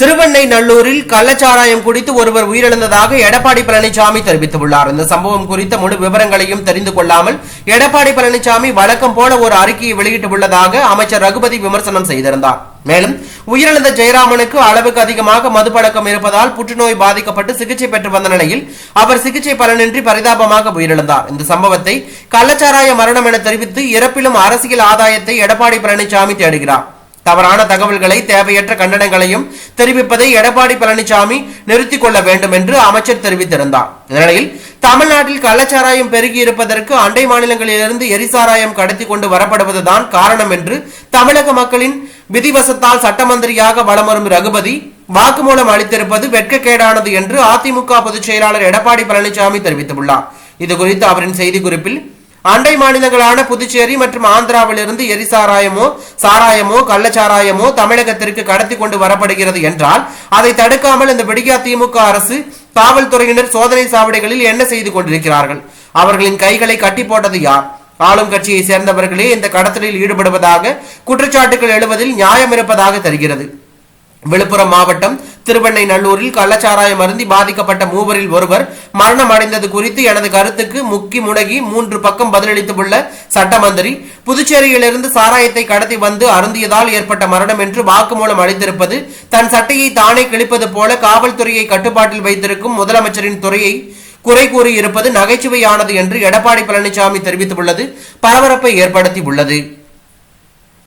திருவண்ணை நல்லூரில் கள்ளச்சாராயம் குடித்து ஒருவர் உயிரிழந்ததாக எடப்பாடி பழனிசாமி தெரிவித்துள்ளார். இந்த சம்பவம் குறித்த முழு விவரங்களையும் தெரிந்து கொள்ளாமல் எடப்பாடி பழனிசாமி வழக்கம் போல ஒரு அறிக்கையை வெளியிட்டுள்ளதாக அமைச்சர் ரகுபதி விமர்சனம் செய்திருந்தார். மேலும் உயிரிழந்த ஜெயராமனுக்கு அளவுக்கு அதிகமாக மதுப்பழக்கம் இருப்பதால் புற்றுநோய் பாதிக்கப்பட்டு சிகிச்சை பெற்று வந்த நிலையில் அவர் சிகிச்சை பலனின்றி பரிதாபமாக உயிரிழந்தார். இந்த சம்பவத்தை கள்ளச்சாராய மரணம் என தெரிவித்து இறப்பிலும் அரசியல் ஆதாயத்தை எடப்பாடி பழனிசாமி தேடுகிறார். தவறான தகவல்களை தேவையற்ற கண்டனங்களையும் தெரிவிப்பதை எடப்பாடி பழனிசாமி நிறுத்திக் கொள்ள வேண்டும் என்று அமைச்சர் தெரிவித்திருந்தார். இந்நிலையில் தமிழ்நாட்டில் கள்ளச்சாராயம் பெருகி இருப்பதற்கு அண்டை மாநிலங்களிலிருந்து எரிசாராயம் கடத்தி கொண்டு வரப்படுவதுதான் காரணம் என்று தமிழக மக்களின் விதிவசத்தால் சட்டமந்திரியாக வலம் வரும் ரகுபதி வாக்குமூலம் அளித்திருப்பது வெட்கக்கேடானது என்று அதிமுக பொதுச் செயலாளர் எடப்பாடி பழனிசாமி தெரிவித்துள்ளார். இது குறித்து அவரின் செய்திக்குறிப்பில் அண்டை மாநிலங்களான புதுச்சேரி மற்றும் ஆந்திராவிலிருந்து எரிசாராயமோ சாராயமோ கள்ளச்சாராயமோ தமிழகத்திற்கு கடத்தி கொண்டு வரப்படுகிறது என்றால் அதை தடுக்காமல் இந்த விடியா திமுக அரசு காவல்துறையினர் சோதனை சாவடிகளில் என்ன செய்து கொண்டிருக்கிறார்கள்? அவர்களின் கைகளை கட்டி போட்டது யார்? ஆளும் கட்சியை சேர்ந்தவர்களே இந்த கடத்தலில் ஈடுபடுவதாக குற்றச்சாட்டுகள் எழுவதில் நியாயம் இருப்பதாக தெரிகிறது. விழுப்புரம் மாவட்டம் திருவெண்ணை நல்லூரில் கள்ளச்சாராயம் அருந்தி பாதிக்கப்பட்ட மூவரில் ஒருவர் மரணம் அடைந்தது குறித்து எனது கருத்துக்கு முக்கி முடகி மூன்று பக்கம் பதிலளித்துள்ள சட்டமந்திரி புதுச்சேரியிலிருந்து சாராயத்தை கடத்தி வந்து அருந்தியதால் ஏற்பட்ட மரணம் என்று வாக்குமூலம் அளித்திருப்பது தன் சட்டையை தானே கிழிப்பது போல காவல்துறையை கட்டுப்பாட்டில் வைத்திருக்கும் முதலமைச்சரின் துறையை குறை கூறியிருப்பது நகைச்சுவையானது என்று எடப்பாடி பழனிசாமி தெரிவித்துள்ளது பரபரப்பை ஏற்படுத்தி உள்ளது